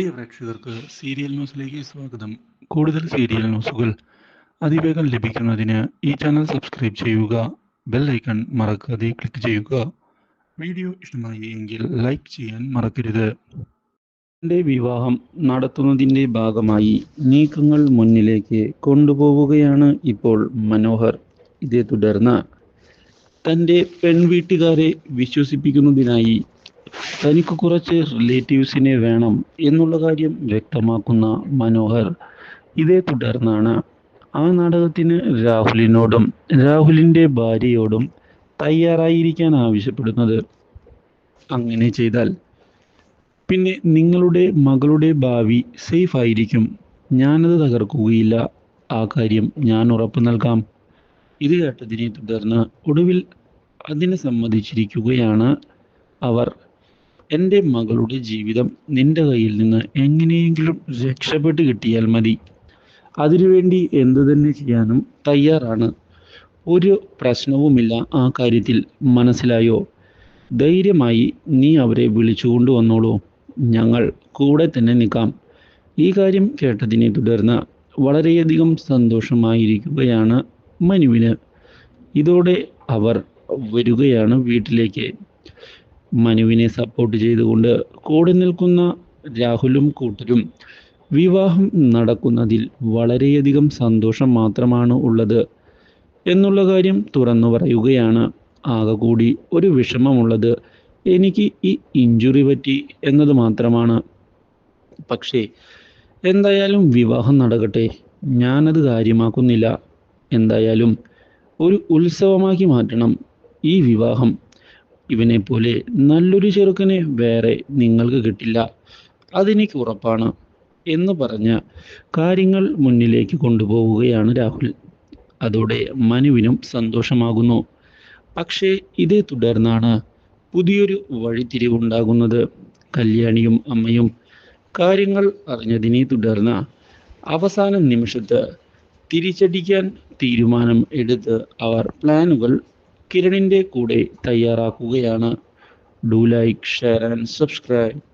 പ്രിയ പ്രേക്ഷകർക്ക് സീരിയൽ ന്യൂസിലേക്ക് സ്വാഗതം. കൂടുതൽ സീരിയൽ ന്യൂസുകൾ അതിവേഗം ലഭിക്കുന്നതിന് ഈ ചാനൽ സബ്സ്ക്രൈബ് ചെയ്യുക ബെൽ ഐക്കൺ മറക്കാതെ ക്ലിക്ക് ചെയ്യുക. വീഡിയോ ഇഷ്ടമായി എങ്കിൽ ലൈക്ക് ചെയ്യാൻ മറക്കരുത്. എന്റെ വിവാഹം നടത്തുന്നതിന്റെ ഭാഗമായി നീക്കങ്ങൾ മുന്നിലേക്ക് കൊണ്ടുപോവുകയാണ് ഇപ്പോൾ മനോഹർ. ഇതേ തുടർന്ന് തന്റെ പെൺവീട്ടുകാരെ വിശ്വസിപ്പിക്കുന്നതിനായി തനിക്ക് കുറച്ച് റിലേറ്റീവ്സിനെ വേണം എന്നുള്ള കാര്യം വ്യക്തമാക്കുന്ന മനോഹർ ഇതേ തുടർന്നാണ് ആ നാടകത്തിന് രാഹുലിനോടും രാഹുലിന്റെ ഭാര്യയോടും തയ്യാറായിരിക്കാൻ ആവശ്യപ്പെടുന്നത്. അങ്ങനെ ചെയ്താൽ പിന്നെ നിങ്ങളുടെ മകളുടെ ഭാവി സേഫ് ആയിരിക്കും. ഞാനത് തകർക്കുകയില്ല. ആ കാര്യം ഞാൻ ഉറപ്പ് നൽകാം. ഇത് കേട്ടതിനെ തുടർന്ന് ഒടുവിൽ അതിന് സമ്മതിച്ചിരിക്കുകയാണ് അവർ. എന്റെ മകളുടെ ജീവിതം നിന്റെ കയ്യിൽ നിന്ന് എങ്ങനെയെങ്കിലും രക്ഷപ്പെട്ട് കിട്ടിയാൽ മതി. അതിനുവേണ്ടി എന്തു തന്നെ ചെയ്യാനും തയ്യാറാണ്. ഒരു പ്രശ്നവുമില്ല ആ കാര്യത്തിൽ മനസ്സിലായോ? ധൈര്യമായി നീ അവരെ വിളിച്ചു കൊണ്ടുവന്നോളൂ. ഞങ്ങൾ കൂടെ തന്നെ നിൽക്കാം. ഈ കാര്യം കേട്ടതിനെ തുടർന്ന് വളരെയധികം സന്തോഷമായിരിക്കുകയാണ് മനുവിന്. ഇതോടെ അവർ വരികയാണ് വീട്ടിലേക്ക്. മനുവിനെ സപ്പോർട്ട് ചെയ്തുകൊണ്ട് കൂടെ നിൽക്കുന്ന രാഹുലും കൂട്ടരും വിവാഹം നടക്കുന്നതിൽ വളരെയധികം സന്തോഷം മാത്രമാണ് ഉള്ളത് എന്നുള്ള കാര്യം തുറന്നു പറയുകയാണ്. ആകെ കൂടി ഒരു വിഷമമുള്ളത് എനിക്ക് ഈ ഇഞ്ചുറി പറ്റി എന്നത് മാത്രമാണ്. പക്ഷേ എന്തായാലും വിവാഹം നടക്കട്ടെ. ഞാനത് കാര്യമാക്കുന്നില്ല. എന്തായാലും ഒരു ഉത്സവമാക്കി മാറ്റണം. ഈ വിവാഹം ഇവനെ പോലെ നല്ലൊരു ചെറുക്കനെ വേറെ നിങ്ങൾക്ക് കിട്ടില്ല. അതെനിക്ക് ഉറപ്പാണ് എന്ന് പറഞ്ഞ് കാര്യങ്ങൾ മുന്നിലേക്ക് കൊണ്ടുപോവുകയാണ് രാഹുൽ. അതോടെ മനുവിനും സന്തോഷമാകുന്നു. പക്ഷേ ഇതേ തുടർന്നാണ് പുതിയൊരു വഴിത്തിരിവുണ്ടാകുന്നത്. കല്യാണിയും അമ്മയും കാര്യങ്ങൾ അറിഞ്ഞതിനെ തുടർന്ന് അവസാന നിമിഷത്ത് തിരിച്ചടിക്കാൻ തീരുമാനം എടുത്ത് അവർ പ്ലാനുകൾ കിരണിന്റെ കൂടെ തയ്യാറാക്കുകയാണ്. Do like share and subscribe